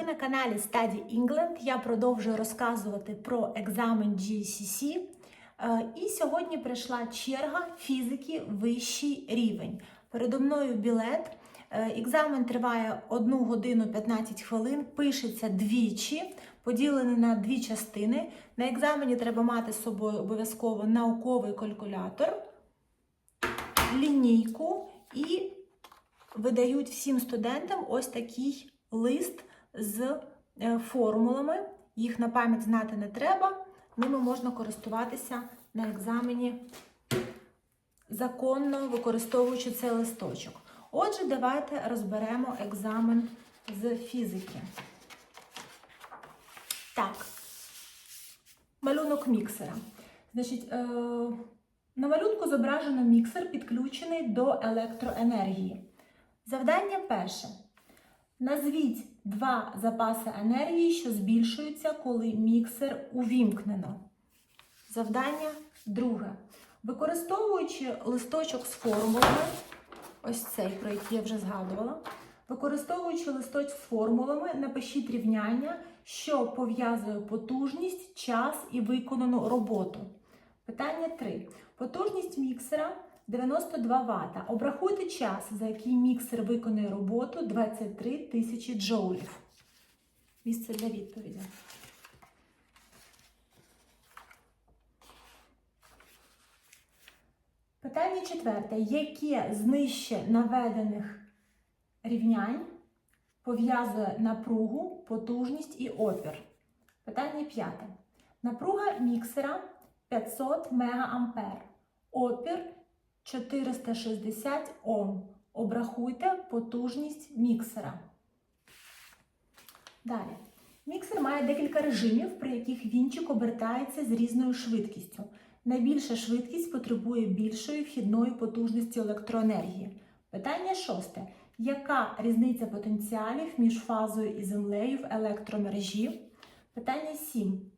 Ви на каналі Study England. Я продовжую розказувати про екзамен GCC. Е, І сьогодні прийшла черга фізики вищий рівень. Передо мною білет. Е, Екзамен триває 1 годину 15 хвилин, пишеться двічі, поділений на дві частини. На екзамені треба мати з собою обов'язково науковий калькулятор, лінійку і видають всім студентам ось такий лист з е, формулами. Їх на пам'ять знати не треба. Ними можна користуватися на екзамені законно використовуючи цей листочок. Отже, давайте розберемо екзамен з фізики. Так, малюнок міксера. Значить, е, на малюнку зображено міксер, підключений до електроенергії. Завдання перше. Назвіть два запаси енергії, що збільшуються, коли міксер увімкнено. Завдання друге. Використовуючи листочок з формулами, ось цей, про який я вже згадувала. Використовуючи листочок з формулами, напишіть рівняння, що пов'язує потужність, час і виконану роботу. Питання 3. Потужність міксера 92 Вт. Обрахуйте час, за який міксер виконує роботу 23 тисячі джоулів. Місце для відповіді. Питання четверте. Яке з наведених рівнянь пов'язує напругу, потужність і опір? Питання п'яте. Напруга міксера 500 МА. Опір 460 Ом. Обрахуйте потужність міксера. Далі. Міксер має декілька режимів, при яких вінчик обертається з різною швидкістю. Найбільша швидкість потребує більшої вхідної потужності електроенергії. Питання шосте. Яка різниця потенціалів між фазою і землею в електромережі? Питання 7.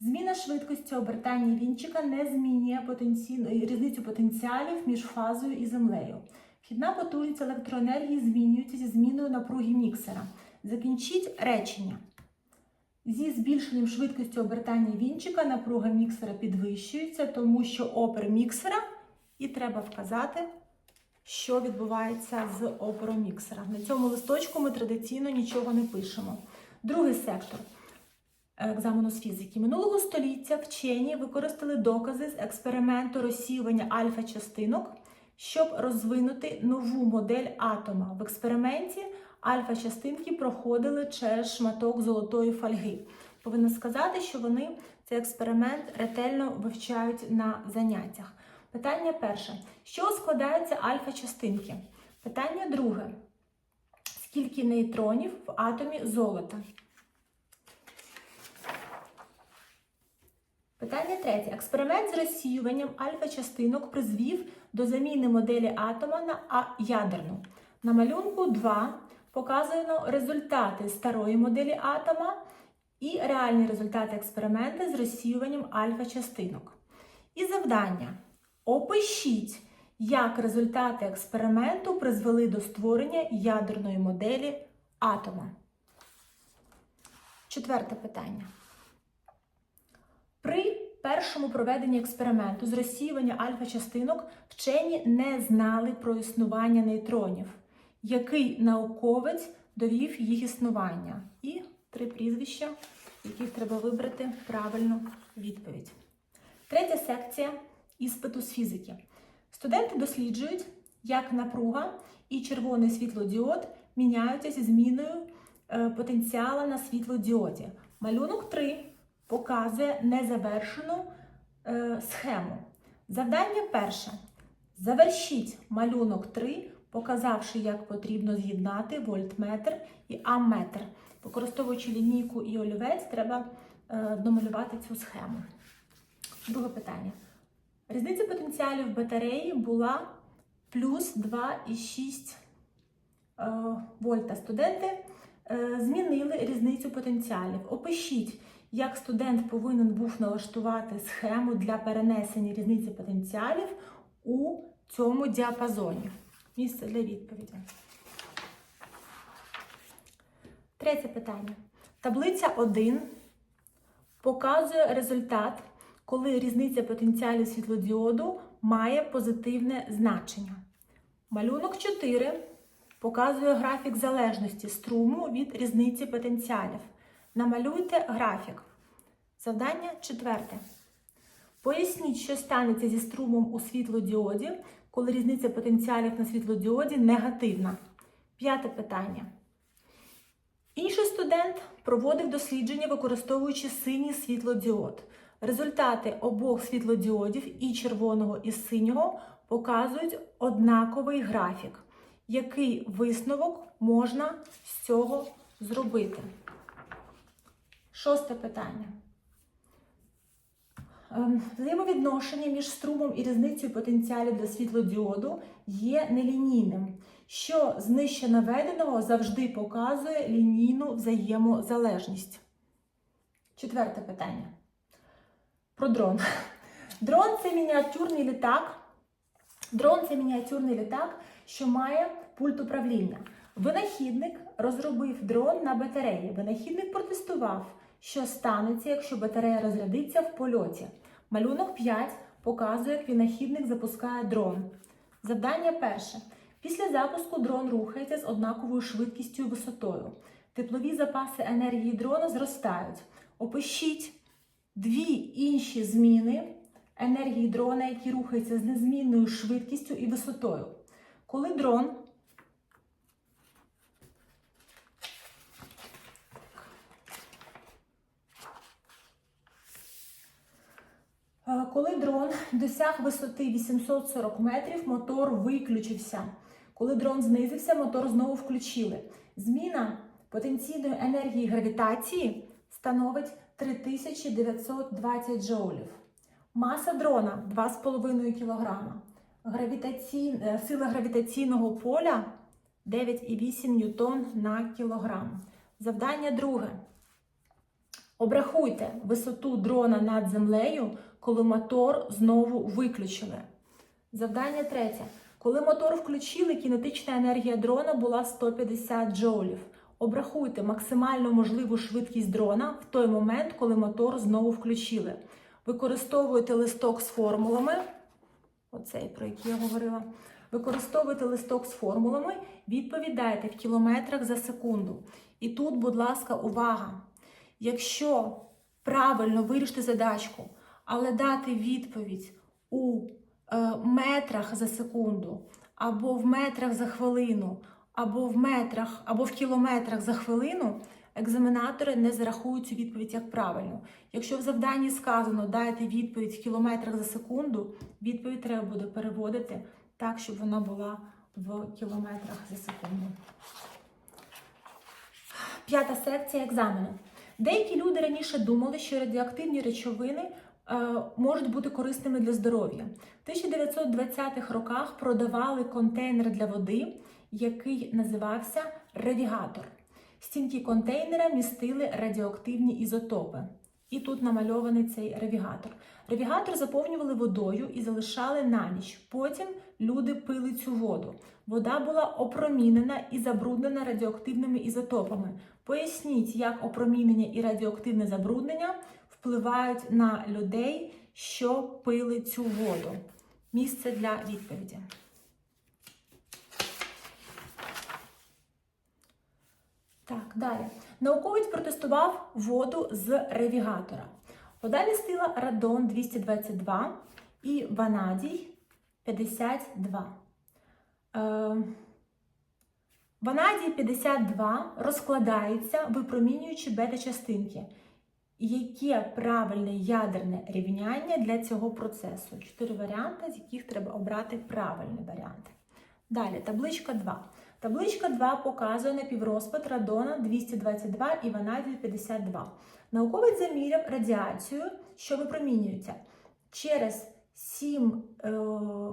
Зміна швидкості обертання вінчика не змінює потенційну різницю потенціалів між фазою і землею. Вхідна потужність електроенергії змінюється зі зміною напруги міксера. Закінчіть речення. Зі збільшенням швидкості обертання вінчика напруга міксера підвищується, тому що опір міксера, і треба вказати, що відбувається з опором міксера. На цьому листочку ми традиційно нічого не пишемо. Другий сектор екзамену з фізики. Минулого століття вчені використали докази з експерименту розсіювання альфа-частинок, щоб розвинути нову модель атома. В експерименті альфа-частинки проходили через шматок золотої фольги. Повинна сказати, що вони цей експеримент ретельно вивчають на заняттях. Питання перше: що складаються альфа-частинки? Питання друге. Скільки нейтронів в атомі золота? Питання третє. Експеримент з розсіюванням альфа-частинок призвів до заміни моделі атома на ядерну. На малюнку 2 показано результати старої моделі атома і реальні результати експерименту з розсіюванням альфа-частинок. І завдання. Опишіть, як результати експерименту призвели до створення ядерної моделі атома. Четверте питання. При першому проведенні експерименту з розсіювання альфа-частинок вчені не знали про існування нейтронів. Який науковець довів їх існування? І три прізвища, яких треба вибрати правильну відповідь. Третя секція іспиту з фізики. Студенти досліджують, як напруга і червоний світлодіод міняються зі зміною е, потенціала на світлодіоді. Малюнок 3 показує незавершену е, схему. Завдання перше. Завершіть малюнок 3, показавши, як потрібно з'єднати вольтметр і амметр. Використовуючи лінійку і олівець, треба е, домалювати цю схему. Друге питання. Різниця потенціалів батареї була плюс 2,6 е, вольта. Студенти е, змінили різницю потенціалів. Опишіть, як студент повинен був налаштувати схему для перенесення різниці потенціалів у цьому діапазоні. Місце для відповіді. Третє питання. Таблиця 1 показує результат, коли різниця потенціалів світлодіоду має позитивне значення. Малюнок 4 показує графік залежності струму від різниці потенціалів. Намалюйте графік. Завдання четверте. Поясніть, що станеться зі струмом у світлодіоді, коли різниця потенціалів на світлодіоді негативна. П'яте питання. Інший студент проводив дослідження, використовуючи синій світлодіод. Результати обох світлодіодів і червоного і синього показують однаковий графік. Який висновок можна з цього зробити? Шосте питання. Ем, Взаємовідношення між струмом і різницею потенціалів для світлодіоду є нелінійним, що з нижче наведеного завжди показує лінійну взаємозалежність. Четверте питання. Про дрон. Дрон це мініатюрний літак. Дрон це мініатюрний літак, що має пульт управління. Винахідник розробив дрон на батареї. Винахідник протестував, що станеться, якщо батарея розрядиться в польоті. Малюнок 5 показує, як винахідник запускає дрон. Завдання перше. Після запуску дрон рухається з однаковою швидкістю і висотою. Теплові запаси енергії дрона зростають. Опишіть дві інші зміни енергії дрона, які рухаються з незмінною швидкістю і висотою. Коли дрон Е, Коли дрон досяг висоти 840 метрів, мотор виключився. Коли дрон знизився, мотор знову включили. Зміна потенційної енергії гравітації становить 3920 джоулів. Маса дрона 2,5 кг. Гравітацій... е, Сила гравітаційного поля 9,8 ньютон на кілограм. Завдання друге. Обрахуйте висоту дрона над землею, коли мотор знову виключили. Завдання третє. Коли мотор включили, кінетична енергія дрона була 150 джоулів. Обрахуйте максимально можливу швидкість дрона в той момент, коли мотор знову включили. Використовуйте листок з формулами. Оцей, про який я говорила. Використовуйте листок з формулами, відповідайте в кілометрах за секунду. І тут, будь ласка, увага! Якщо правильно вирішити задачку, але дати відповідь у е, метрах за секунду, або в метрах за хвилину, або в метрах, або в кілометрах за хвилину, екзаменатори не зарахують цю відповідь як правильну. Якщо в завданні сказано дайте відповідь в кілометрах за секунду, відповідь треба буде переводити так, щоб вона була в кілометрах за секунду. П'ята секція екзамену. Деякі люди раніше думали, що радіоактивні речовини е, можуть бути корисними для здоров'я. В 1920-х роках продавали контейнер для води, який називався ревігатор. Стінки контейнера містили радіоактивні ізотопи. І тут намальований цей ревігатор. Ревігатор заповнювали водою і залишали на ніч. Потім люди пили цю воду. Вода була опромінена і забруднена радіоактивними ізотопами. Поясніть, як опромінення і радіоактивне забруднення впливають на людей, що пили цю воду. Місце для відповіді. Так, далі. Науковець протестував воду з ревігатора. Вода містила радон 222 і ванадій 52. Е, Ванадій 52 розкладається, випромінюючи бета-частинки. Яке правильне ядерне рівняння для цього процесу? Чотири варіанти, з яких треба обрати правильний варіант. Далі, табличка 2. Табличка 2 показує напіврозпад радона 222 і ванадію 52. Науковець заміряв радіацію, що випромінюється. Через 7 е,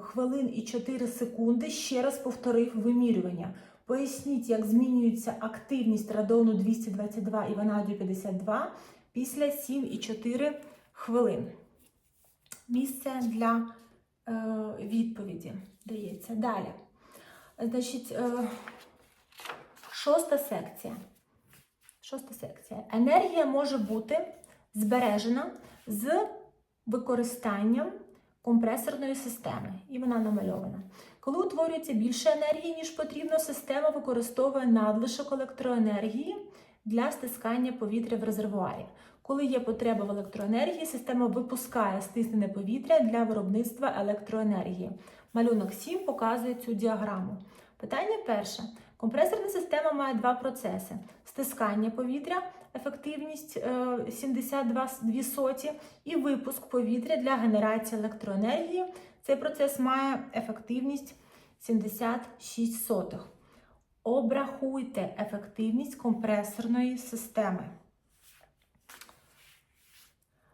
хвилин і 4 секунди ще раз повторив вимірювання. Поясніть, як змінюється активність радону 222 і ванадію 52 після 7 і 4 хвилин. Місце для е, відповіді дається. Далі. Значить, е, шоста секція. Шоста секція. Енергія може бути збережена з використанням компресорної системи, і вона намальована. Коли утворюється більше енергії, ніж потрібно, система використовує надлишок електроенергії для стискання повітря в резервуарі. Коли є потреба в електроенергії, система випускає стиснене повітря для виробництва електроенергії. Малюнок 7 показує цю діаграму. Питання перше. Компресорна система має два процеси: стискання повітря, ефективність е, 72 соті, і випуск повітря для генерації електроенергії. Цей процес має ефективність 76 сотих. Обрахуйте ефективність компресорної системи.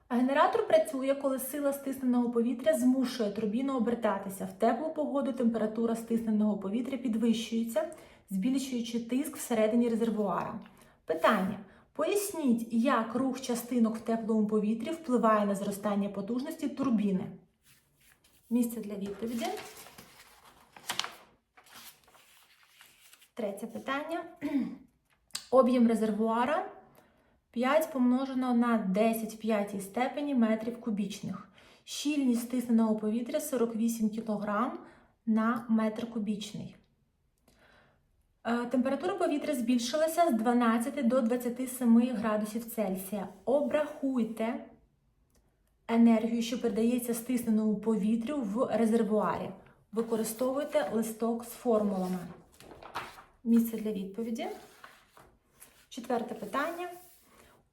Генератор працює, коли сила стисненого повітря змушує турбіну обертатися. В теплу погоду температура стисненого повітря підвищується, збільшуючи тиск всередині резервуара. Питання: поясніть, як рух частинок в теплому повітрі впливає на зростання потужності турбіни. Місце для відповіді. Третє питання. Об'єм резервуара 5 помножено на 10 в п'ятій степені метрів кубічних. Щільність стисненого повітря 48 кг на метр кубічний. Е, Температура повітря збільшилася з 12 до 27 градусів Цельсія. Обрахуйте енергію, що передається стисненому повітрю в резервуарі. Використовуйте листок з формулами. Місце для відповіді. Четверте питання.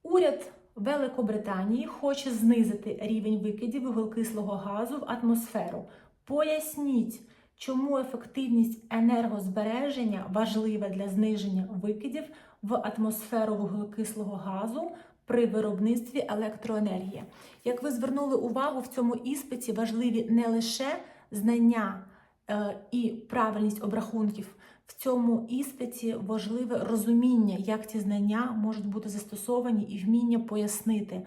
Уряд Великобританії хоче знизити рівень викидів вуглекислого газу в атмосферу. Поясніть, чому ефективність енергозбереження важлива для зниження викидів в атмосферу вуглекислого газу при виробництві електроенергії. Як ви звернули увагу, в цьому іспиті важливі не лише знання е, і правильність обрахунків. В цьому іспиті важливе розуміння, як ці знання можуть бути застосовані, і вміння пояснити